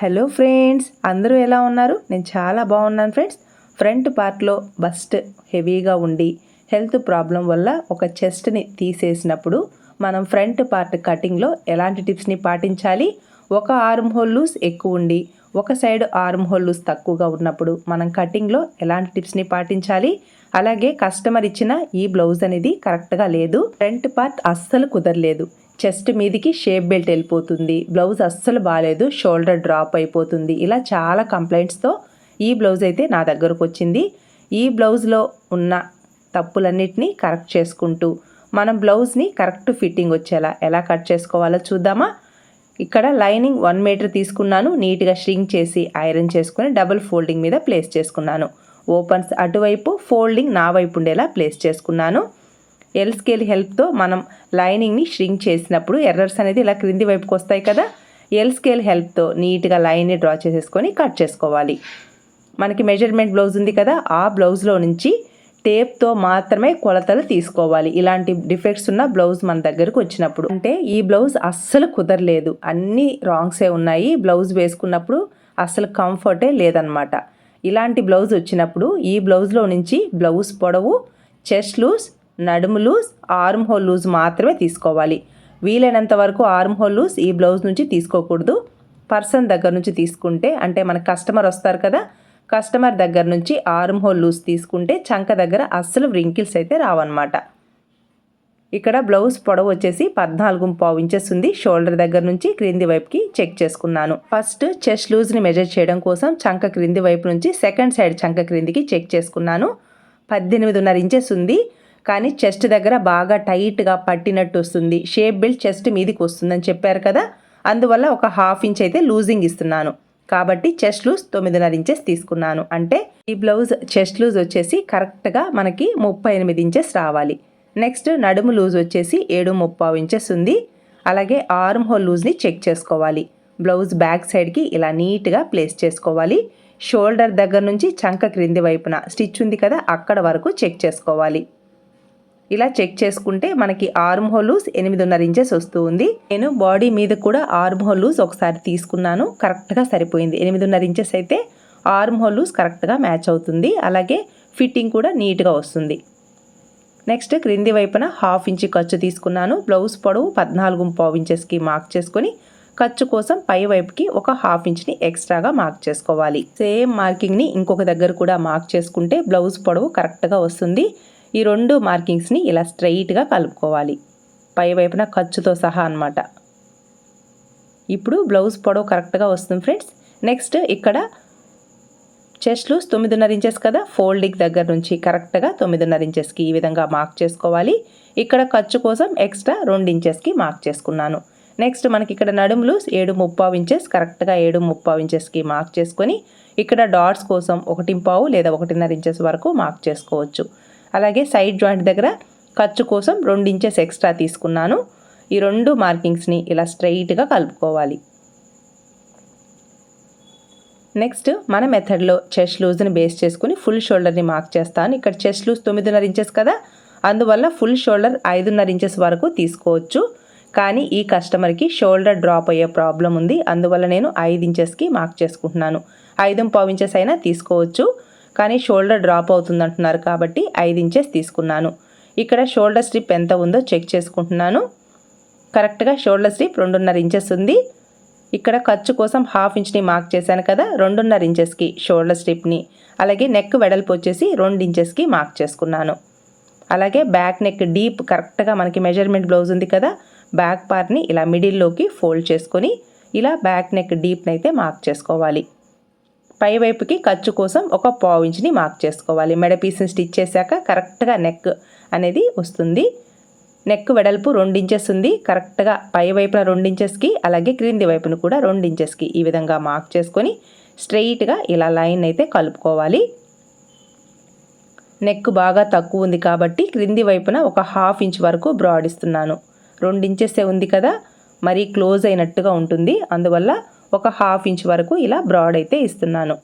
Hello friends అందరూ ఎలా ఉన్నారు? నేను చాలా బాగున్నాను ఫ్రెండ్స్. ఫ్రంట్ పార్ట్లో బస్ట్ హెవీగా ఉండి హెల్త్ ప్రాబ్లం వల్ల ఒక చెస్ట్ని తీసేసినప్పుడు మనం ఫ్రంట్ పార్ట్ కటింగ్లో ఎలాంటి టిప్స్ని పాటించాలి? ఒక ఆర్మ్ హోల్ లూస్ ఎక్కువ ఉండి ఒక సైడ్ ఆర్మ్ హోల్ లూస్ తక్కువగా ఉన్నప్పుడు మనం కటింగ్లో ఎలాంటి టిప్స్ని పాటించాలి? అలాగే కస్టమర్ ఇచ్చిన ఈ బ్లౌజ్ అనేది కరెక్ట్గా లేదు. ఫ్రంట్ పార్ట్ అస్సలు కుదరలేదు. చెస్ట్ మీదికి షేప్ బెల్ట్ వెళ్ళిపోతుంది. బ్లౌజ్ అస్సలు బాగాలేదు షోల్డర్ డ్రాప్ అయిపోతుంది. ఇలా చాలా కంప్లైంట్స్తో ఈ బ్లౌజ్ అయితే నా దగ్గరకు వచ్చింది. ఈ బ్లౌజ్లో ఉన్న తప్పులన్నిటినీ కరెక్ట్ చేసుకుంటూ మనం బ్లౌజ్ని కరెక్ట్ ఫిట్టింగ్ వచ్చేలా ఎలా కట్ చేసుకోవాలో చూద్దామా? ఇక్కడ లైనింగ్ వన్ మీటర్ తీసుకున్నాను. నీట్గా ష్రింక్ చేసి ఐరన్ చేసుకుని డబుల్ ఫోల్డింగ్ మీద ప్లేస్ చేసుకున్నాను. ఓపెన్స్ అటువైపు ఫోల్డింగ్ నా వైపు ఉండేలా ప్లేస్ చేసుకున్నాను. ఎల్ స్కేల్ హెల్ప్తో మనం లైనింగ్ని ష్రింక్ చేసినప్పుడు ఎర్రర్స్ అనేది ఇలా క్రింది వైపుకి వస్తాయి కదా? ఎల్ స్కేల్ హెల్ప్తో నీట్గా లైన్ని డ్రా చేసేసుకొని కట్ చేసుకోవాలి. మనకి మెజర్మెంట్ బ్లౌజ్ ఉంది కదా? ఆ బ్లౌజ్లో నుంచి టేప్తో మాత్రమే కొలతలు తీసుకోవాలి. ఇలాంటి డిఫెక్ట్స్ ఉన్న బ్లౌజ్ మన దగ్గరకు వచ్చినప్పుడు. అంటే ఈ బ్లౌజ్ అస్సలు కుదరలేదు. అన్ని రాంగ్సే ఉన్నాయి. బ్లౌజ్ వేసుకున్నప్పుడు అస్సలు కంఫర్టే లేదనమాట ఇలాంటి బ్లౌజ్ వచ్చినప్పుడు ఈ బ్లౌజ్లో నుంచి బ్లౌజ్ పొడవు చెస్ట్ లూజ్ నడుము లూజ్ ఆర్మ్ హోల్ లూజ్ మాత్రమే తీసుకోవాలి. వీలైనంత వరకు ఆర్మ్ హోల్ లూజ్ ఈ బ్లౌజ్ నుంచి తీసుకోకూడదు. పర్సన్ దగ్గర నుంచి తీసుకుంటే అంటే మన కస్టమర్ వస్తారు కదా కస్టమర్ దగ్గర నుంచి ఆర్మ్ హోల్ లూజ్ తీసుకుంటే చంక దగ్గర అస్సలు వ్రింకిల్స్ అయితే రావన్నమాట. ఇక్కడ బ్లౌజ్ పొడవు వచ్చేసి పద్నాలుగు పావు ఇంచెస్ ఉంది. షోల్డర్ దగ్గర నుంచి క్రింది వైపుకి చెక్ చేసుకున్నాను. ఫస్ట్ చెస్ట్ లూజ్ని మెజర్ చేయడం కోసం చంక క్రింది వైపు నుంచి సెకండ్ సైడ్ చంక క్రిందికి చెక్ చేసుకున్నాను. పద్దెనిమిదిన్నర ఇంచెస్ ఉంది. కానీ చెస్ట్ దగ్గర బాగా టైట్గా పట్టినట్టు వస్తుంది. షేప్ బిల్డ్ చెస్ట్ మీదికి వస్తుందని చెప్పారు కదా? అందువల్ల ఒక హాఫ్ ఇంచ్ అయితే లూజింగ్ ఇస్తున్నాను. కాబట్టి చెస్ట్ లూజ్ తొమ్మిదిన్నర ఇంచెస్ తీసుకున్నాను. అంటే ఈ బ్లౌజ్ చెస్ట్ లూజ్ వచ్చేసి కరెక్ట్గా మనకి ముప్పై ఎనిమిది ఇంచెస్ రావాలి. నెక్స్ట్ నడుము లూజ్ వచ్చేసి ఏడు ముప్పావు ఇంచెస్ ఉంది. అలాగే ఆర్మ్ హోల్ లూజ్ని చెక్ చేసుకోవాలి. బ్లౌజ్ బ్యాక్ సైడ్కి ఇలా నీట్గా ప్లేస్ చేసుకోవాలి. షోల్డర్ దగ్గర నుంచి చంక క్రింది వైపున స్టిచ్ ఉంది కదా అక్కడ వరకు చెక్ చేసుకోవాలి. ఇలా చెక్ చేసుకుంటే మనకి ఆర్మ్ హోలూస్ ఎనిమిదిన్నర ఇంచెస్ వస్తూ ఉంది. నేను బాడీ మీద కూడా ఆర్మ్ హోలూస్ లూజ్ ఒకసారి తీసుకున్నాను. కరెక్ట్గా సరిపోయింది. ఎనిమిదిన్నర ఇంచెస్ అయితే ఆర్మ్ హోలూస్ కరెక్ట్గా మ్యాచ్ అవుతుంది. అలాగే ఫిట్టింగ్ కూడా నీట్గా వస్తుంది. నెక్స్ట్ క్రింది వైపున హాఫ్ ఇంచ్ ఖర్చు తీసుకున్నాను. బ్లౌజ్ పొడవు పద్నాలుగు పావు ఇంచెస్కి మార్క్ చేసుకొని ఖర్చు కోసం పై వైపుకి ఒక హాఫ్ ఇంచ్ని ఎక్స్ట్రాగా మార్క్ చేసుకోవాలి. సేమ్ మార్కింగ్ని ఇంకొక దగ్గర కూడా మార్క్ చేసుకుంటే బ్లౌజ్ పొడవు కరెక్ట్గా వస్తుంది. ఈ రెండు మార్కింగ్స్ని ఇలా స్ట్రైట్గా కలుపుకోవాలి. పై వైపున ఖర్చుతో సహా అనమాట ఇప్పుడు బ్లౌజ్ పొడవు కరెక్ట్గా వస్తుంది ఫ్రెండ్స్. నెక్స్ట్ ఇక్కడ చెస్ట్లు తొమ్మిదిన్నర ఇంచెస్ కదా ఫోల్డింగ్ దగ్గర నుంచి కరెక్ట్గా తొమ్మిదిన్నర ఇంచెస్కి ఈ విధంగా మార్క్ చేసుకోవాలి. ఇక్కడ ఖర్చు కోసం ఎక్స్ట్రా రెండు ఇంచెస్కి మార్క్ చేసుకున్నాను. నెక్స్ట్ మనకి ఇక్కడ నడుములు ఏడు ముప్పావు ఇంచెస్ కరెక్ట్గా ఏడు ముప్పావు ఇంచెస్కి మార్క్ చేసుకొని ఇక్కడ డాట్స్ కోసం ఒకటి పావు లేదా ఒకటిన్నర ఇంచెస్ వరకు మార్క్ చేసుకోవచ్చు. అలాగే సైడ్ జాయింట్ దగ్గర ఖర్చు కోసం రెండు ఇంచెస్ ఎక్స్ట్రా తీసుకున్నాను. ఈ రెండు మార్కింగ్స్ని ఇలా స్ట్రైట్గా కలుపుకోవాలి. నెక్స్ట్ మన మెథడ్లో చెస్ట్ లూజ్ని బేస్ చేసుకుని ఫుల్ షోల్డర్ని మార్క్ చేస్తాను ఇక్కడ చెస్ట్ లూజ్ తొమ్మిదిన్నర ఇంచెస్ కదా అందువల్ల ఫుల్ షోల్డర్ ఐదున్నర ఇంచెస్ వరకు తీసుకోవచ్చు. కానీ ఈ కస్టమర్కి షోల్డర్ డ్రాప్ అయ్యే ప్రాబ్లం ఉంది అందువల్ల నేను ఐదు ఇంచెస్కి మార్క్ చేసుకుంటున్నాను. ఐదు పావు ఇంచెస్ అయినా తీసుకోవచ్చు. కానీ షోల్డర్ డ్రాప్ అవుతుంది అంటున్నారు కాబట్టి ఐదు ఇంచెస్ తీసుకున్నాను. ఇక్కడ షోల్డర్ స్ట్రిప్ ఎంత ఉందో చెక్ చేసుకుంటున్నాను. కరెక్ట్గా షోల్డర్ స్ట్రిప్ రెండున్నర ఇంచెస్ ఉంది. ఇక్కడ ఖర్చు కోసం హాఫ్ ఇంచ్ని మార్క్ చేశాను కదా రెండున్నర ఇంచెస్కి షోల్డర్ స్ట్రిప్ని. అలాగే నెక్ వెడల్పు వచ్చేసి రెండు ఇంచెస్కి మార్క్ చేసుకున్నాను. అలాగే బ్యాక్ నెక్ డీప్ కరెక్ట్గా మనకి మెజర్మెంట్ బ్లౌజ్ ఉంది కదా బ్యాక్ పార్ట్ని ఇలా మిడిల్లోకి ఫోల్డ్ చేసుకొని ఇలా బ్యాక్ నెక్ డీప్ని అయితే మార్క్ చేసుకోవాలి. పై వైపుకి ఖర్చు కోసం ఒక పావు ఇంచుని మార్క్ చేసుకోవాలి. మెడ పీస్ని స్టిచ్ చేశాక కరెక్ట్గా నెక్ అనేది వస్తుంది. నెక్ వెడల్పు రెండు ఇంచెస్ ఉంది. కరెక్ట్గా పై వైపున రెండు ఇంచెస్కి అలాగే క్రింది వైపున కూడా రెండు ఇంచెస్కి ఈ విధంగా మార్క్ చేసుకొని స్ట్రెయిట్గా ఇలా లైన్ అయితే కలుపుకోవాలి. నెక్ బాగా తక్కువ ఉంది కాబట్టి క్రింది వైపున ఒక హాఫ్ ఇంచ్ వరకు బ్రాడ్ ఇస్తున్నాను. రెండు ఇంచెస్ ఉంది కదా మరీ క్లోజ్ అయినట్టుగా ఉంటుంది. అందువల్ల ఒక హాఫ్ ఇంచ్ వరకు ఇలా బ్రాడ్ అయితే ఇస్తున్నాను.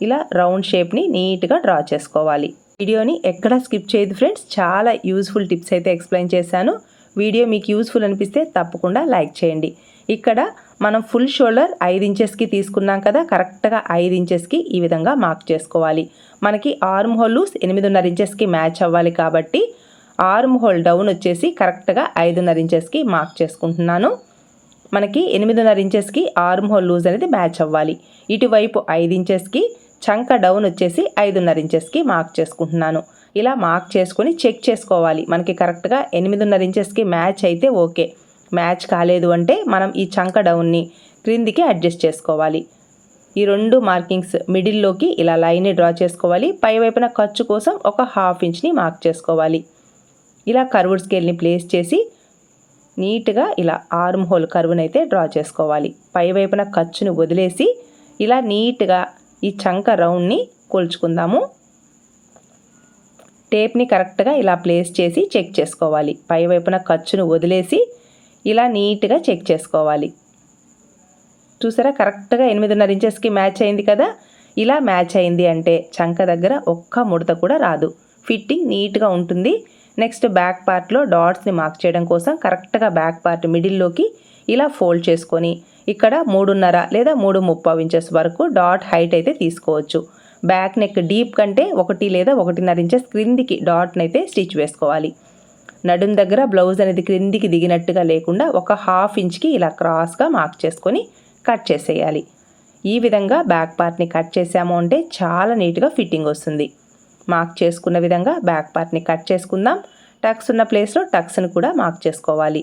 ఇలా రౌండ్ షేప్ని నీట్గా డ్రా చేసుకోవాలి. వీడియోని ఎక్కడ స్కిప్ చేయదు ఫ్రెండ్స్ చాలా యూస్ఫుల్ టిప్స్ అయితే ఎక్స్ప్లెయిన్ చేశాను. వీడియో మీకు యూస్ఫుల్ అనిపిస్తే తప్పకుండా లైక్ చేయండి. ఇక్కడ మనం ఫుల్ షోల్డర్ ఐదు ఇంచెస్కి తీసుకున్నాం కదా కరెక్ట్గా ఐదు ఇంచెస్కి ఈ విధంగా మార్క్ చేసుకోవాలి. మనకి ఆర్మ్ హోల్ లూస్ ఎనిమిదిన్నర ఇంచెస్కి మ్యాచ్ అవ్వాలి కాబట్టి ఆర్మ్ హోల్ డౌన్ వచ్చేసి కరెక్ట్గా ఐదున్నర ఇంచెస్కి మార్క్ చేసుకుంటున్నాను. మనకి ఎనిమిదిన్నర ఇంచెస్కి ఆర్మ్ హోల్ లూజ్ అనేది మ్యాచ్ అవ్వాలి. ఇటువైపు ఐదు ఇంచెస్కి చంక డౌన్ వచ్చేసి ఐదున్నర ఇంచెస్కి మార్క్ చేసుకుంటున్నాను. ఇలా మార్క్ చేసుకొని చెక్ చేసుకోవాలి. మనకి కరెక్ట్గా ఎనిమిదిన్నర ఇంచెస్కి మ్యాచ్ అయితే ఓకే. మ్యాచ్ కాలేదు అంటే మనం ఈ చంక డౌన్ని క్రిందికి అడ్జస్ట్ చేసుకోవాలి. ఈ రెండు మార్కింగ్స్ మిడిల్లోకి ఇలా లైన్ని డ్రా చేసుకోవాలి. పై వైపున ఖర్చు కోసం ఒక హాఫ్ ఇంచ్ని మార్క్ చేసుకోవాలి. ఇలా కర్వుడ్ స్కేల్ని ప్లేస్ చేసి నీట్గా ఇలా ఆర్మ్ హోల్ కర్వ్ని అయితే డ్రా చేసుకోవాలి. పై వైపున ఖర్చుని వదిలేసి ఇలా నీట్గా ఈ చంక రౌండ్ని కొలుచుకుందాము. టేప్ని కరెక్ట్గా ఇలా ప్లేస్ చేసి చెక్ చేసుకోవాలి. పై వైపున ఖర్చును వదిలేసి ఇలా నీట్గా చెక్ చేసుకోవాలి. చూసారా? కరెక్ట్గా ఎనిమిదిన్నర ఇంచెస్కి మ్యాచ్ అయింది కదా? ఇలా మ్యాచ్ అయింది అంటే చంక దగ్గర ఒక్క ముడత కూడా రాదు. ఫిట్టింగ్ నీట్గా ఉంటుంది. నెక్స్ట్ బ్యాక్ పార్ట్లో డాట్స్ని మార్క్ చేయడం కోసం కరెక్ట్గా బ్యాక్ పార్ట్ మిడిల్లోకి ఇలా ఫోల్డ్ చేసుకొని ఇక్కడ మూడున్నర లేదా మూడు ముప్పావు ఇంచెస్ వరకు డాట్ హైట్ అయితే తీసుకోవచ్చు. బ్యాక్ నెక్ డీప్ కంటే ఒకటి లేదా ఒకటిన్నర ఇంచెస్ క్రిందికి డాట్ని అయితే స్టిచ్ వేసుకోవాలి. నడుం దగ్గర బ్లౌజ్ అనేది క్రిందికి దిగినట్టుగా లేకుండా ఒక హాఫ్ ఇంచ్కి ఇలా క్రాస్గా మార్క్ చేసుకొని కట్ చేసేయాలి. ఈ విధంగా బ్యాక్ పార్ట్ని కట్ చేసాము అంటే చాలా నీట్గా ఫిట్టింగ్ వస్తుంది. మార్క్ చేసుకున్న విధంగా బ్యాక్ పార్ట్ని కట్ చేసుకుందాం. టక్స్ ఉన్న ప్లేస్లో టక్స్ని కూడా మార్క్ చేసుకోవాలి.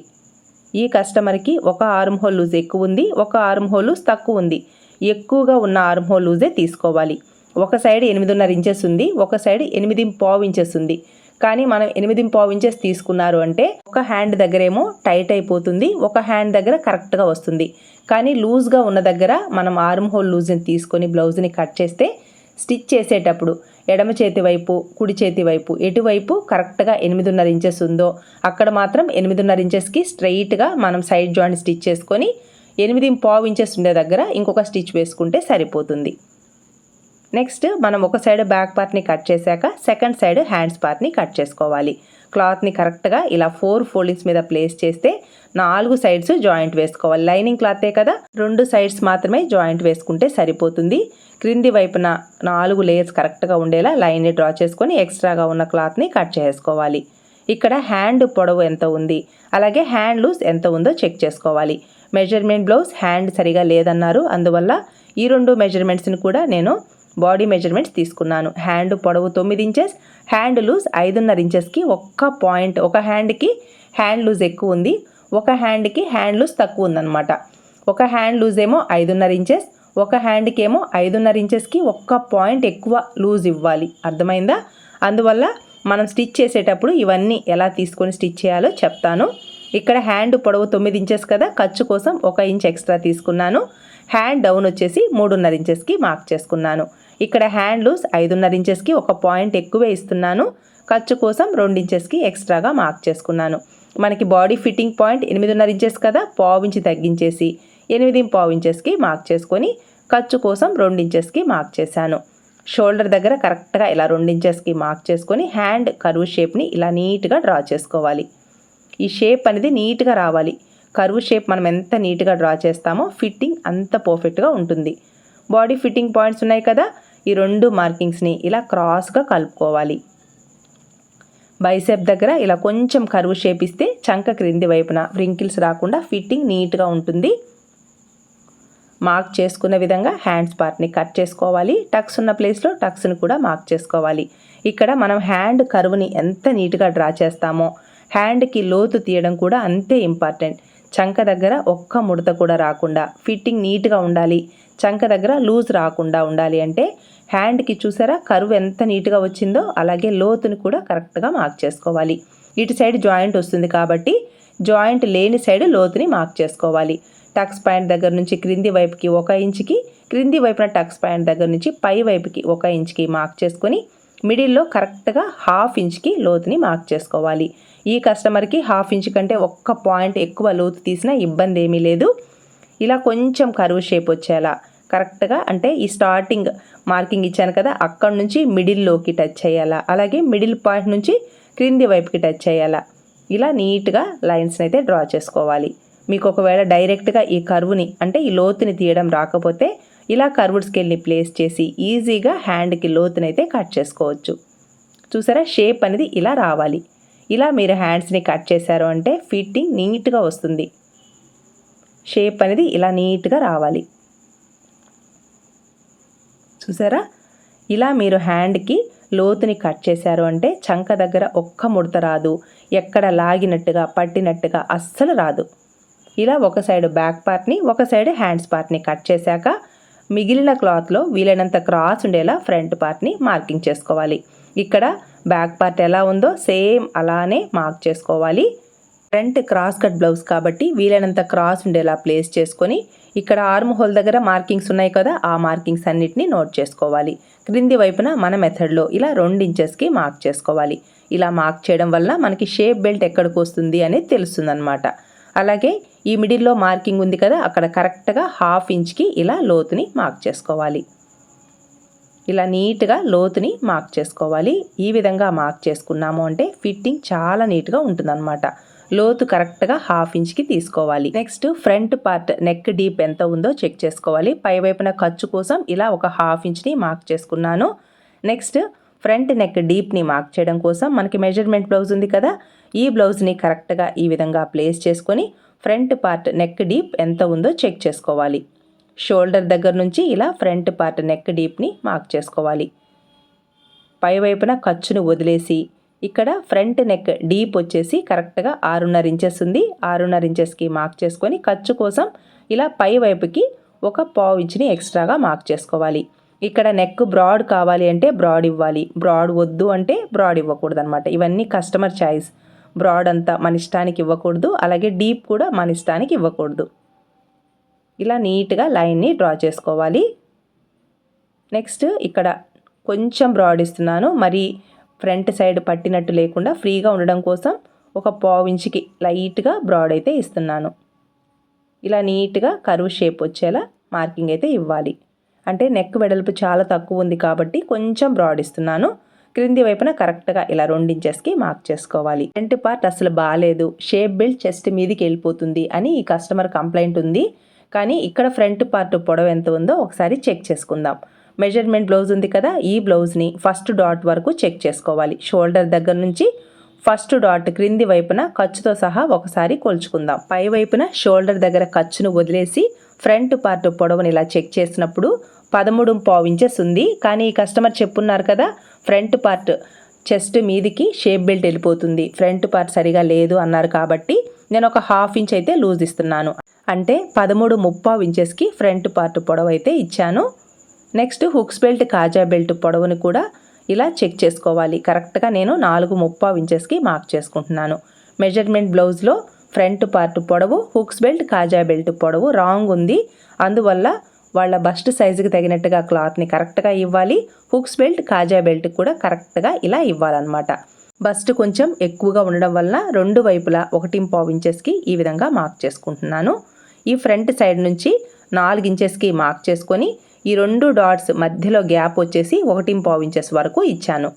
ఈ కస్టమర్కి ఒక ఆర్మ్ హోల్ లూజ్ ఎక్కువ ఉంది ఒక ఆర్మ్ హోల్ లూజ్ తక్కువ ఉంది. ఎక్కువగా ఉన్న ఆర్మ్ హోల్ లూజే తీసుకోవాలి. ఒక సైడ్ ఎనిమిదిన్నర ఇంచెస్ ఉంది ఒక సైడ్ ఎనిమిది పావు ఇంచెస్ ఉంది. కానీ మనం ఎనిమిది పావు ఇంచెస్ తీసుకున్నారు అంటే ఒక హ్యాండ్ దగ్గరేమో టైట్ అయిపోతుంది ఒక హ్యాండ్ దగ్గర కరెక్ట్గా వస్తుంది. కానీ లూజ్గా ఉన్న దగ్గర మనం ఆర్మ్ హోల్ లూజ్ని తీసుకొని బ్లౌజ్ని కట్ చేస్తే స్టిచ్ చేసేటప్పుడు ఎడమ చేతి వైపు కుడి చేతి వైపు ఎటువైపు కరెక్ట్గా ఎనిమిదిన్నర ఇంచెస్ ఉందో అక్కడ మాత్రం ఎనిమిదిన్నర ఇంచెస్కి స్ట్రైట్గా మనం సైడ్ జాయింట్ స్టిచ్ చేసుకొని ఎనిమిది పావు ఇంచెస్ ఉండే దగ్గర ఇంకొక స్టిచ్ వేసుకుంటే సరిపోతుంది. నెక్స్ట్ మనం ఒక సైడ్ బ్యాక్ పార్ట్ని కట్ చేశాక సెకండ్ సైడ్ హ్యాండ్స్ పార్ట్ని కట్ చేసుకోవాలి. క్లాత్ని కరెక్ట్గా ఇలా ఫోర్ ఫోల్డింగ్స్ మీద ప్లేస్ చేస్తే నాలుగు సైడ్స్ జాయింట్ వేసుకోవాలి. లైనింగ్ క్లాతే కదా రెండు సైడ్స్ మాత్రమే జాయింట్ వేసుకుంటే సరిపోతుంది. క్రింది వైపున నాలుగు లేయర్స్ కరెక్ట్గా ఉండేలా లైన్ని డ్రా చేసుకొని ఎక్స్ట్రాగా ఉన్న క్లాత్ని కట్ చేసుకోవాలి. ఇక్కడ హ్యాండ్ పొడవు ఎంత ఉంది అలాగే హ్యాండ్ లూస్ ఎంత ఉందో చెక్ చేసుకోవాలి. మెజర్మెంట్ బ్లౌజ్ హ్యాండ్ సరిగా లేదన్నారు అందువల్ల ఈ రెండు మెజర్మెంట్స్ని కూడా నేను బాడీ మెజర్మెంట్స్ తీసుకున్నాను. హ్యాండ్ పొడవు తొమ్మిది ఇంచెస్ హ్యాండ్ లూజ్ ఐదున్నర ఇంచెస్కి ఒక్క పాయింట్ ఒక హ్యాండ్కి హ్యాండ్ లూజ్ ఎక్కువ ఉంది ఒక హ్యాండ్కి హ్యాండ్ లూజ్ తక్కువ ఉందన్నమాట. ఒక హ్యాండ్ లూజ్ ఏమో ఐదున్నర ఇంచెస్ ఒక హ్యాండ్కి ఏమో ఐదున్నర ఇంచెస్కి ఒక్క పాయింట్ ఎక్కువ లూజ్ ఇవ్వాలి. అర్థమైందా? అందువల్ల మనం స్టిచ్ చేసేటప్పుడు ఇవన్నీ ఎలా తీసుకొని స్టిచ్ చేయాలో చెప్తాను. ఇక్కడ హ్యాండ్ పొడవు తొమ్మిది ఇంచెస్ కదా ఖర్చు కోసం ఒక ఇంచ్ ఎక్స్ట్రా తీసుకున్నాను. హ్యాండ్ డౌన్ వచ్చేసి మూడున్నర ఇంచెస్కి మార్క్ చేసుకున్నాను. ఇక్కడ హ్యాండ్ లూస్ ఐదున్నర ఇంచెస్కి ఒక పాయింట్ ఎక్కువే ఇస్తున్నాను. ఖర్చు కోసం రెండు ఇంచెస్కి ఎక్స్ట్రాగా మార్క్ చేసుకున్నాను. మనకి బాడీ ఫిట్టింగ్ పాయింట్ ఎనిమిదిన్నర ఇంచెస్ కదా పావు ఇంచి తగ్గించేసి ఎనిమిది పావు ఇంచెస్కి మార్క్ చేసుకొని ఖర్చు కోసం రెండు ఇంచెస్కి మార్క్ చేశాను. షోల్డర్ దగ్గర కరెక్ట్గా ఇలా రెండు ఇంచెస్కి మార్క్ చేసుకొని హ్యాండ్ కరువు షేప్ని ఇలా నీట్గా డ్రా చేసుకోవాలి. ఈ షేప్ అనేది నీట్గా రావాలి. కరువు షేప్ మనం ఎంత నీట్గా డ్రా చేస్తామో ఫిట్టింగ్ అంత పర్ఫెక్ట్గా ఉంటుంది. బాడీ ఫిట్టింగ్ పాయింట్స్ ఉన్నాయి కదా ఈ రెండు మార్కింగ్స్ని ఇలా క్రాస్గా కలుపుకోవాలి. బైసెప్ దగ్గర ఇలా కొంచెం కరువు షేప్ ఇస్తే చంక క్రింది వైపున వ్రింకిల్స్ రాకుండా ఫిట్టింగ్ నీట్గా ఉంటుంది. మార్క్ చేసుకున్న విధంగా హ్యాండ్స్ పార్ట్ని కట్ చేసుకోవాలి. టక్స్ ఉన్న ప్లేస్లో టక్స్ని కూడా మార్క్ చేసుకోవాలి. ఇక్కడ మనం హ్యాండ్ కరువుని ఎంత నీట్గా డ్రా చేస్తామో హ్యాండ్కి లోతు తీయడం కూడా అంతే ఇంపార్టెంట్. చంక దగ్గర ఒక్క ముడత కూడా రాకుండా ఫిట్టింగ్ నీట్గా ఉండాలి. చంక దగ్గర లూజ్ రాకుండా ఉండాలి అంటే హ్యాండ్కి చూసారా? కరువు ఎంత నీట్గా వచ్చిందో అలాగే లోతుని కూడా కరెక్ట్గా మార్క్ చేసుకోవాలి. ఇటు సైడ్ జాయింట్ వస్తుంది కాబట్టి జాయింట్ లేని సైడ్ లోతుని మార్క్ చేసుకోవాలి. టక్స్ పాయింట్ దగ్గర నుంచి క్రింది వైపుకి ఒక ఇంచుకి క్రింది వైపున టక్స్ పాయింట్ దగ్గర నుంచి పై వైపుకి ఒక ఇంచుకి మార్క్ చేసుకొని మిడిల్లో కరెక్ట్గా హాఫ్ ఇంచ్కి లోతుని మార్క్ చేసుకోవాలి. ఈ కస్టమర్కి హాఫ్ ఇంచ్ కంటే ఒక్క పాయింట్ ఎక్కువ లోతు తీసినా ఇబ్బంది ఏమీ లేదు. ఇలా కొంచెం కరువు షేప్ వచ్చేలా కరెక్ట్గా అంటే ఈ స్టార్టింగ్ మార్కింగ్ ఇచ్చాను కదా అక్కడ నుంచి మిడిల్లోకి టచ్ చేయాలా అలాగే మిడిల్ పాయింట్ నుంచి క్రింది వైపుకి టచ్ చేయాలా ఇలా నీట్గా లైన్స్ని అయితే డ్రా చేసుకోవాలి. మీకు ఒకవేళ డైరెక్ట్గా ఈ కరువుని అంటే ఈ లోతుని తీయడం రాకపోతే ఇలా కర్వుడ్ స్కేల్ని ప్లేస్ చేసి ఈజీగా హ్యాండ్కి లోతునైతే కట్ చేసుకోవచ్చు. చూసారా? షేప్ అనేది ఇలా రావాలి. ఇలా మీరు హ్యాండ్స్ని కట్ చేశారు అంటే ఫిట్టింగ్ నీట్గా వస్తుంది. షేప్ అనేది ఇలా నీట్గా రావాలి. చూసారా? ఇలా మీరు హ్యాండ్కి లోతుని కట్ చేశారు అంటే చంక దగ్గర ఒక్క ముడత రాదు. ఎక్కడ లాగినట్టుగా పట్టినట్టుగా అస్సలు రాదు. ఇలా ఒక సైడ్ బ్యాక్ పార్ట్ని ఒక సైడ్ హ్యాండ్స్ పార్ట్ని కట్ చేశాక మిగిలిన క్లాత్లో వీలైనంత క్రాస్ ఉండేలా ఫ్రంట్ పార్ట్ని మార్కింగ్ చేసుకోవాలి. ఇక్కడ బ్యాక్ పార్ట్ ఎలా ఉందో సేమ్ అలానే మార్క్ చేసుకోవాలి. ఫ్రంట్ క్రాస్ కట్ బ్లౌజ్ కాబట్టి వీలైనంత క్రాస్ ఉండేలా ప్లేస్ చేసుకొని ఇక్కడ ఆర్మ్ హోల్ దగ్గర మార్కింగ్స్ ఉన్నాయి కదా ఆ మార్కింగ్స్ అన్నిటిని నోట్ చేసుకోవాలి. క్రింది వైపున మన మెథడ్లో ఇలా రెండు ఇంచెస్కి మార్క్ చేసుకోవాలి. ఇలా మార్క్ చేయడం వల్ల మనకి షేప్ బెల్ట్ ఎక్కడికి వస్తుంది అనేది తెలుస్తుందన్నమాట. అలాగే ఈ మిడిల్లో మార్కింగ్ ఉంది కదా అక్కడ కరెక్ట్గా హాఫ్ ఇంచ్కి ఇలా లోతుని మార్క్ చేసుకోవాలి. ఇలా నీట్గా లోతుని మార్క్ చేసుకోవాలి. ఈ విధంగా మార్క్ చేసుకున్నాము అంటే ఫిట్టింగ్ చాలా నీట్గా ఉంటుందన్నమాట. లోతు కరెక్ట్గా హాఫ్ ఇంచ్కి తీసుకోవాలి. Next front part neck deep ఎంత ఉందో చెక్ చేసుకోవాలి. పై వైపున ఖర్చు కోసం ఇలా ఒక హాఫ్ ఇంచ్ని మార్క్ చేసుకున్నాను. నెక్స్ట్ ఫ్రంట్ నెక్ డీప్ని మార్క్ చేయడం కోసం మనకి మెజర్మెంట్ బ్లౌజ్ ఉంది కదా ఈ బ్లౌజ్ని కరెక్ట్గా ఈ విధంగా ప్లేస్ చేసుకొని ఫ్రంట్ పార్ట్ నెక్ డీప్ ఎంత ఉందో చెక్ చేసుకోవాలి. షోల్డర్ దగ్గర నుంచి ఇలా ఫ్రంట్ పార్ట్ నెక్ డీప్ని మార్క్ చేసుకోవాలి. పై వైపున ఖర్చును వదిలేసి ఇక్కడ ఫ్రంట్ నెక్ డీప్ వచ్చేసి కరెక్ట్గా ఆరున్నర ఇంచెస్ ఉంది. ఆరున్నర ఇంచెస్కి మార్క్ చేసుకొని ఖర్చు కోసం ఇలా పై వైపుకి ఒక పావు ఇంచుని ఎక్స్ట్రాగా మార్క్ చేసుకోవాలి. ఇక్కడ నెక్ బ్రాడ్ కావాలి అంటే బ్రాడ్ ఇవ్వాలి. బ్రాడ్ వద్దు అంటే బ్రాడ్ ఇవ్వకూడదు అనమాట ఇవన్నీ కస్టమర్ చాయిస్. బ్రాడ్ అంతా మన ఇష్టానికి ఇవ్వకూడదు. అలాగే డీప్ కూడా మన ఇష్టానికి ఇవ్వకూడదు. ఇలా నీట్గా లైన్ని డ్రా చేసుకోవాలి. నెక్స్ట్ ఇక్కడ కొంచెం బ్రాడ్ ఇస్తున్నాను. మరి ఫ్రంట్ సైడ్ పట్టినట్టు లేకుండా ఫ్రీగా ఉండడం కోసం ఒక పావు ఇంచుకి లైట్గా బ్రాడ్ అయితే ఇస్తున్నాను. ఇలా నీట్గా కరువు షేప్ వచ్చేలా మార్కింగ్ అయితే ఇవ్వాలి. అంటే నెక్ వెడల్పు చాలా తక్కువ ఉంది కాబట్టి కొంచెం బ్రాడ్ ఇస్తున్నాను. క్రింది వైపున కరెక్ట్గా ఇలా రెండించెస్కి మార్క్ చేసుకోవాలి. ఫ్రంట్ పార్ట్ అసలు బాగాలేదు షేప్ బెల్ట్ చెస్ట్ మీదకి వెళ్ళిపోతుంది అని ఈ కస్టమర్ కంప్లైంట్ ఉంది. కానీ ఇక్కడ ఫ్రంట్ పార్ట్ పొడవు ఎంత ఉందో ఒకసారి చెక్ చేసుకుందాం. మెజర్మెంట్ బ్లౌజ్ ఉంది కదా ఈ బ్లౌజ్ని ఫస్ట్ డాట్ వరకు చెక్ చేసుకోవాలి. షోల్డర్ దగ్గర నుంచి ఫస్ట్ డాట్ క్రింది వైపున ఖర్చుతో సహా ఒకసారి కొలుచుకుందాం. పై వైపున షోల్డర్ దగ్గర ఖర్చును వదిలేసి ఫ్రంట్ పార్ట్ పొడవుని ఇలా చెక్ చేసినప్పుడు పదమూడు పావు ఇంచెస్ ఉంది. కానీ ఈ కస్టమర్ చెప్పున్నారు కదా ఫ్రంట్ పార్ట్ చెస్ట్ మీదికి షేప్ బెల్ట్ వెళ్ళిపోతుంది. ఫ్రంట్ పార్ట్ సరిగా లేదు అన్నారు కాబట్టి నేను ఒక హాఫ్ ఇంచ్ అయితే లూజ్ ఇస్తున్నాను. అంటే పదమూడు ముప్పావు ఇంచెస్కి ఫ్రంట్ పార్ట్ పొడవు అయితే ఇచ్చాను. నెక్స్ట్ హుక్స్ బెల్ట్ కాజా బెల్ట్ పొడవుని కూడా ఇలా చెక్ చేసుకోవాలి. కరెక్ట్గా నేను నాలుగు ముప్పావు ఇంచెస్కి మార్క్ చేసుకుంటున్నాను. మెజర్మెంట్ బ్లౌజ్లో ఫ్రంట్ పార్ట్ పొడవు హుక్స్ బెల్ట్ కాజా బెల్ట్ పొడవు రాంగ్ ఉంది. అందువల్ల వాళ్ళ బస్ట్ సైజుకి తగినట్టుగా క్లాత్ని కరెక్ట్గా ఇవ్వాలి. హుక్స్ బెల్ట్ కాజా బెల్ట్ కూడా కరెక్ట్గా ఇలా ఇవ్వాలన్నమాట. బస్ట్ కొంచెం ఎక్కువగా ఉండడం వలన రెండు వైపులా ఒకటి పావు ఇంచెస్కి ఈ విధంగా మార్క్ చేసుకుంటున్నాను. ఈ ఫ్రంట్ సైడ్ నుంచి నాలుగు ఇంచెస్కి మార్క్ చేసుకొని ఈ రెండు డాట్స్ మధ్యలో గ్యాప్ వచ్చేసి ఒకటి పావు ఇంచెస్ వరకు ఇచ్చాను.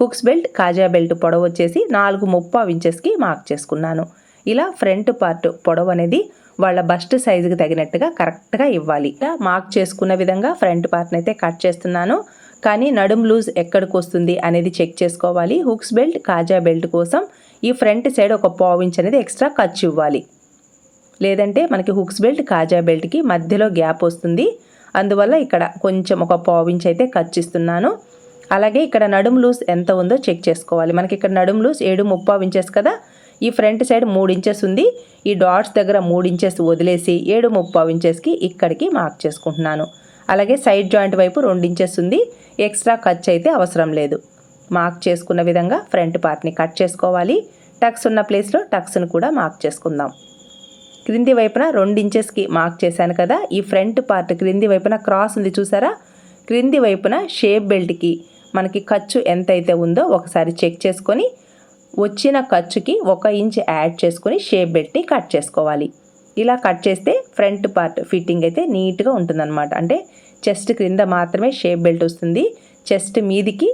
హుక్స్ బెల్ట్ కాజా బెల్ట్ పొడవు వచ్చేసి నాలుగు ముప్పావు ఇంచెస్కి మార్క్ చేసుకున్నాను. ఇలా ఫ్రంట్ పార్ట్ పొడవు అనేది వాళ్ళ బస్ట్ సైజుకి తగినట్టుగా కరెక్ట్గా ఇవ్వాలి. ఇలా మార్క్ చేసుకున్న విధంగా ఫ్రంట్ పార్ట్ని అయితే కట్ చేస్తున్నాను. కానీ నడుం లూజ్ ఎక్కడికి వస్తుంది అనేది చెక్ చేసుకోవాలి. హుక్స్ బెల్ట్ కాజా బెల్ట్ కోసం ఈ ఫ్రంట్ సైడ్ ఒక పావు ఇంచ్ అనేది ఎక్స్ట్రా ఖర్చు ఇవ్వాలి. లేదంటే మనకి హుక్స్ బెల్ట్ కాజా బెల్ట్కి మధ్యలో గ్యాప్ వస్తుంది. అందువల్ల ఇక్కడ కొంచెం ఒక పావు అయితే ఖర్చు ఇస్తున్నాను అలాగే ఇక్కడ నడుం లూజ్ ఎంత ఉందో చెక్ చేసుకోవాలి. మనకి ఇక్కడ నడుం లూజ్ ఏడు ముప్పావు ఇంచెస్ కదా. ఈ ఫ్రంట్ సైడ్ మూడు ఇంచెస్ ఉంది. ఈ డాట్స్ దగ్గర మూడు ఇంచెస్ వదిలేసి ఏడు ముప్పావు ఇంచెస్కి ఇక్కడికి మార్క్ చేసుకుంటున్నాను. అలాగే సైడ్ జాయింట్ వైపు రెండు ఇంచెస్ ఉంది. ఎక్స్ట్రా ఖర్చు అయితే అవసరం లేదు. మార్క్ చేసుకున్న విధంగా ఫ్రంట్ పార్ట్ని కట్ చేసుకోవాలి. టక్స్ ఉన్న ప్లేస్లో టక్స్ను కూడా మార్క్ చేసుకుందాం. క్రింది వైపున రెండు ఇంచెస్కి మార్క్ చేశాను కదా. ఈ ఫ్రంట్ పార్ట్ క్రింది వైపున క్రాస్ ఉంది చూసారా? క్రింది వైపున షేప్ బెల్ట్కి మనకి ఖర్చు ఎంతైతే ఉందో ఒకసారి చెక్ చేసుకొని వచ్చిన ఖర్చుకి ఒక ఇంచ్ యాడ్ చేసుకొని షేప్ బెల్ట్ని కట్ చేసుకోవాలి. ఇలా కట్ చేస్తే ఫ్రంట్ పార్ట్ ఫిట్టింగ్ అయితే నీట్గా ఉంటుందన్నమాట. అంటే చెస్ట్ క్రింద మాత్రమే షేప్ బెల్ట్ వస్తుంది. చెస్ట్ మీదికి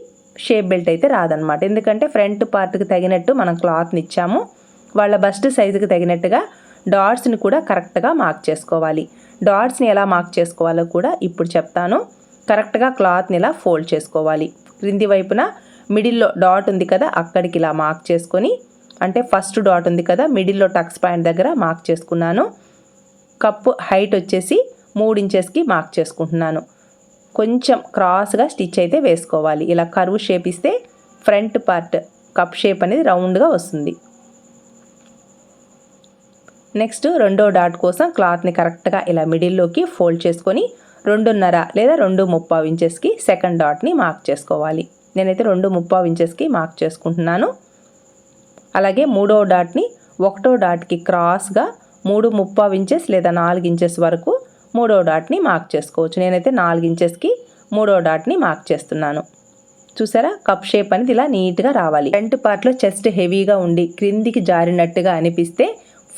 షేప్ బెల్ట్ అయితే రాదనమాట ఎందుకంటే ఫ్రంట్ పార్ట్కి తగినట్టు మనం క్లాత్ని ఇచ్చాము. వాళ్ళ బస్ట్ సైజుకి తగినట్టుగా డాట్స్ని కూడా కరెక్ట్గా మార్క్ చేసుకోవాలి. డాట్స్ని ఎలా మార్క్ చేసుకోవాలో కూడా ఇప్పుడు చెప్తాను. కరెక్ట్గా క్లాత్ని ఇలా ఫోల్డ్ చేసుకోవాలి. క్రింది వైపున మిడిల్లో డాట్ ఉంది కదా అక్కడికి ఇలా మార్క్ చేసుకొని అంటే ఫస్ట్ డాట్ ఉంది కదా మిడిల్లో టక్స్ పాయింట్ దగ్గర మార్క్ చేసుకున్నాను. కప్పు హైట్ వచ్చేసి మూడు ఇంచెస్కి మార్క్ చేసుకుంటున్నాను. కొంచెం క్రాస్గా స్టిచ్ అయితే వేసుకోవాలి. ఇలా కరువు షేప్ ఇస్తే ఫ్రంట్ పార్ట్ కప్ షేప్ అనేది రౌండ్గా వస్తుంది. నెక్స్ట్ రెండో డాట్ కోసం క్లాత్ని కరెక్ట్గా ఇలా మిడిల్లోకి ఫోల్డ్ చేసుకొని రెండున్నర లేదా రెండు ముప్పావు ఇంచెస్కి సెకండ్ డాట్ని మార్క్ చేసుకోవాలి. నేనైతే రెండు ముప్పావు ఇంచెస్కి మార్క్ చేసుకుంటున్నాను. అలాగే మూడో డాట్ని ఒకటో డాట్కి క్రాస్గా మూడు ముప్పావు ఇంచెస్ లేదా నాలుగు ఇంచెస్ వరకు మూడో డాట్ని మార్క్ చేసుకోవచ్చు. నేనైతే నాలుగు ఇంచెస్కి మూడో డాట్ని మార్క్ చేస్తున్నాను. చూసారా? కప్ షేప్ అనేది ఇలా నీట్గా రావాలి. ఫ్రంట్ పార్ట్లో చెస్ట్ హెవీగా ఉండి క్రిందికి జారినట్టుగా అనిపిస్తే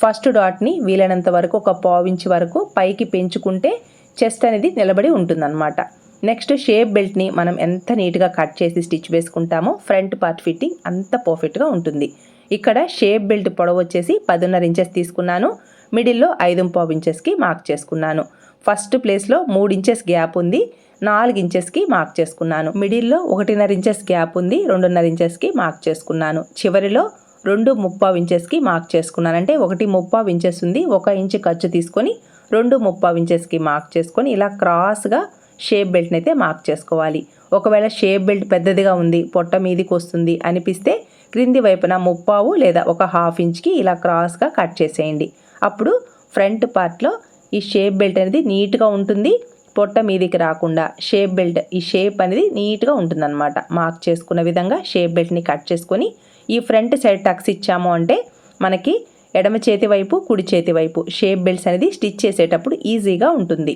ఫస్ట్ డాట్ని వీలైనంత వరకు ఒక పావించి వరకు పైకి పెంచుకుంటే చెస్ట్ అనేది నిలబడి ఉంటుందన్నమాట. నెక్స్ట్ షేప్ బెల్ట్ని మనం ఎంత నీట్గా కట్ చేసి స్టిచ్ వేసుకుంటామో ఫ్రంట్ పార్ట్ ఫిట్టింగ్ అంత పర్ఫెక్ట్గా ఉంటుంది. ఇక్కడ షేప్ బెల్ట్ పొడవు వచ్చేసి పదున్నర ఇంచెస్ తీసుకున్నాను. మిడిల్లో ఐదు పావు ఇంచెస్కి మార్క్ చేసుకున్నాను. ఫస్ట్ ప్లేస్లో మూడు ఇంచెస్ గ్యాప్ ఉంది. నాలుగు ఇంచెస్కి మార్క్ చేసుకున్నాను. మిడిల్లో ఒకటిన్నర ఇంచెస్ గ్యాప్ ఉంది. రెండున్నర ఇంచెస్కి మార్క్ చేసుకున్నాను. చివరిలో రెండు ముప్పావు ఇంచెస్కి మార్క్ చేసుకున్నాను. అంటే ఒకటి ముప్పావు ఇంచెస్ ఉంది ఒక ఇంచు ఖర్చు తీసుకొని రెండు ముప్పావు ఇంచెస్కి మార్క్ చేసుకొని ఇలా క్రాస్గా షేప్ బెల్ట్ని అయితే మార్క్ చేసుకోవాలి. ఒకవేళ షేప్ బెల్ట్ పెద్దదిగా ఉంది పొట్ట మీదికి వస్తుంది అనిపిస్తే క్రింది వైపున ముప్పావు లేదా ఒక హాఫ్ ఇంచ్కి ఇలా క్రాస్గా కట్ చేసేయండి. అప్పుడు ఫ్రంట్ పార్ట్లో ఈ షేప్ బెల్ట్ అనేది నీట్గా ఉంటుంది పొట్ట మీదికి రాకుండా షేప్ బెల్ట్ ఈ షేప్ అనేది నీట్గా ఉంటుందన్నమాట. మార్క్ చేసుకున్న విధంగా షేప్ బెల్ట్ని కట్ చేసుకొని ఈ ఫ్రంట్ సైడ్ టక్స్ ఇచ్చాము అంటే మనకి ఎడమ చేతి వైపు కుడి చేతి వైపు షేప్ బెల్ట్స్ అనేది స్టిచ్ చేసేటప్పుడు ఈజీగా ఉంటుంది.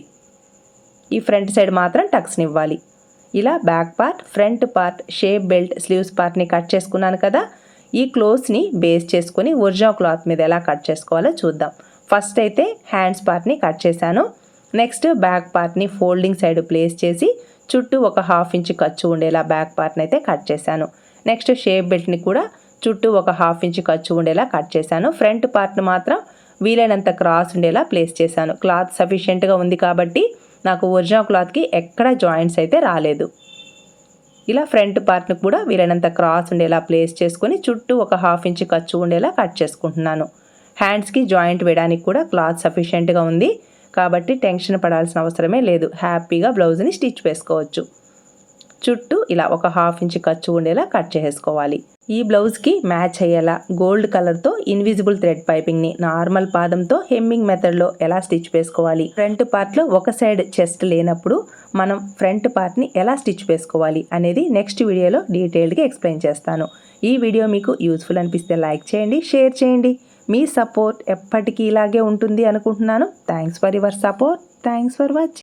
ఈ ఫ్రంట్ సైడ్ మాత్రం టక్స్ని ఇవ్వాలి. ఇలా back part front part shape belt sleeves పార్ట్ని కట్ చేసుకున్నాను కదా ఈ క్లోత్స్ని బేస్ చేసుకొని ఒరిజినల్ క్లాత్ మీద ఎలా కట్ చేసుకోవాలో చూద్దాం. ఫస్ట్ అయితే హ్యాండ్స్ పార్ట్ని కట్ చేశాను. నెక్స్ట్ బ్యాక్ పార్ట్ని ఫోల్డింగ్ సైడ్ ప్లేస్ చేసి చుట్టూ ఒక హాఫ్ ఇంచ్ ఖర్చు ఉండేలా బ్యాక్ పార్ట్ని అయితే కట్ చేశాను. నెక్స్ట్ షేప్ బెల్ట్ని కూడా చుట్టూ ఒక హాఫ్ ఇంచ్ ఖర్చు ఉండేలా కట్ చేశాను. ఫ్రంట్ పార్ట్ని మాత్రం వీలైనంత క్రాస్ ఉండేలా ప్లేస్ చేశాను. క్లాత్ సఫిషియెంట్గా ఉంది కాబట్టి నాకు ఒరిజినల్ క్లాత్కి ఎక్కడ జాయింట్స్ అయితే రాలేదు. ఇలా ఫ్రంట్ పార్ట్ని కూడా వీలైనంత క్రాస్ ఉండేలా ప్లేస్ చేసుకొని చుట్టూ ఒక హాఫ్ ఇంచ్ ఖర్చు ఉండేలా కట్ చేసుకుంటున్నాను. హ్యాండ్స్కి జాయింట్ వేయడానికి కూడా క్లాత్ సఫిషియెంట్గా ఉంది. కాబట్టి టెన్షన్ పడాల్సిన అవసరమే లేదు. హ్యాపీగా బ్లౌజ్ని స్టిచ్ వేసుకోవచ్చు. చుట్టూ ఇలా ఒక హాఫ్ ఇంచ్ ఖర్చు ఉండేలా కట్ చేసుకోవాలి ఈ బ్లౌజ్కి మ్యాచ్ అయ్యేలా గోల్డ్ కలర్తో ఇన్విజిబుల్ థ్రెడ్ పైపింగ్ని నార్మల్ పాదంతో హెమ్మింగ్ మెథడ్లో ఎలా స్టిచ్ వేసుకోవాలి? ఫ్రంట్ పార్ట్లో ఒక సైడ్ చెస్ట్ లేనప్పుడు మనం ఫ్రంట్ పార్ట్ని ఎలా స్టిచ్ వేసుకోవాలి అనేది నెక్స్ట్ వీడియోలో డీటెయిల్డ్గా ఎక్స్ప్లెయిన్ చేస్తాను. ఈ వీడియో మీకు యూస్ఫుల్ అనిపిస్తే లైక్ చేయండి షేర్ చేయండి. మీ సపోర్ట్ ఎప్పటికీ ఇలాగే ఉంటుంది అనుకుంటున్నాను. Thanks for your support. Thanks for watching